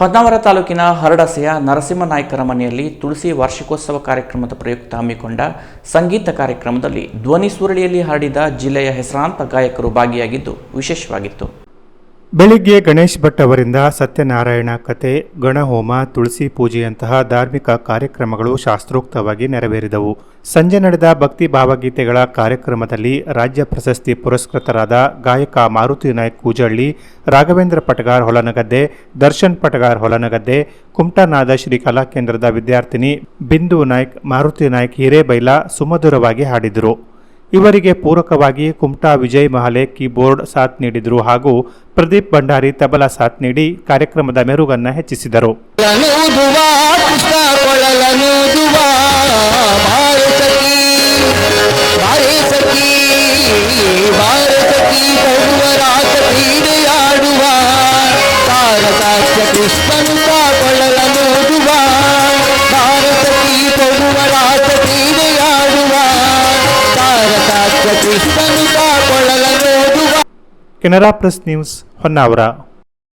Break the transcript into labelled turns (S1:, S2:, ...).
S1: ಹೊನ್ನಾವರ ತಾಲೂಕಿನ ಹರಡಸೆಯ ನರಸಿಂಹನಾಯ್ಕರ ಮನೆಯಲ್ಲಿ ತುಳಸಿ ವಾರ್ಷಿಕೋತ್ಸವ ಕಾರ್ಯಕ್ರಮದ ಪ್ರಯುಕ್ತ ಹಮ್ಮಿಕೊಂಡ ಸಂಗೀತ ಕಾರ್ಯಕ್ರಮದಲ್ಲಿ ಧ್ವನಿ ಸುರಳಿಯಲ್ಲಿ ಹಾಡಿದ ಜಿಲ್ಲೆಯ ಹೆಸರಾಂತ ಗಾಯಕರು ಭಾಗಿಯಾಗಿದ್ದು ವಿಶೇಷವಾಗಿತ್ತು.
S2: ಬೆಳಿಗ್ಗೆ ಗಣೇಶ್ ಭಟ್ ಅವರಿಂದ ಸತ್ಯನಾರಾಯಣ ಕತೆ, ಗಣಹೋಮ, ತುಳಸಿ ಪೂಜೆಯಂತಹ ಧಾರ್ಮಿಕ ಕಾರ್ಯಕ್ರಮಗಳು ಶಾಸ್ತ್ರೋಕ್ತವಾಗಿ ನೆರವೇರಿದವು. ಸಂಜೆ ನಡೆದ ಭಕ್ತಿ ಭಾವಗೀತೆಗಳ ಕಾರ್ಯಕ್ರಮದಲ್ಲಿ ರಾಜ್ಯ ಪ್ರಶಸ್ತಿ ಪುರಸ್ಕೃತರಾದ ಗಾಯಕ ಮಾರುತಿ ನಾಯ್ಕ್ ಕೂಜಳ್ಳಿ, ರಾಘವೇಂದ್ರ ಪಟಗಾರ್ ಹೊಲನಗದ್ದೆ ದರ್ಶನ್ ಪಟಗಾರ್ ಹೊಲನಗದ್ದೆ ಕುಮಟಾನಾದ ಶ್ರೀ ಕಲಾಕೇಂದ್ರದ ವಿದ್ಯಾರ್ಥಿನಿ ಬಿಂದು ನಾಯ್ಕ್, ಮಾರುತಿ ನಾಯ್ಕ್, ಹಿರೇಬೈಲ ಸುಮಧುರವಾಗಿ ಹಾಡಿದರು. ಇವರಿಗೆ ಪೂರಕವಾಗಿ ಕುಮಟಾ ವಿಜಯ್ ಮಹಲೆ ಕೀಬೋರ್ಡ್ ಸಾಥ್ ನೀಡಿದರು ಹಾಗೂ ಪ್ರದೀಪ್ ಭಂಡಾರಿ ತಬಲಾ ಸಾಥ್ ನೀಡಿ ಕಾರ್ಯಕ್ರಮದ ಮೆರುಗನ್ನು ಹೆಚ್ಚಿಸಿದರು. Canara press news Honnavar.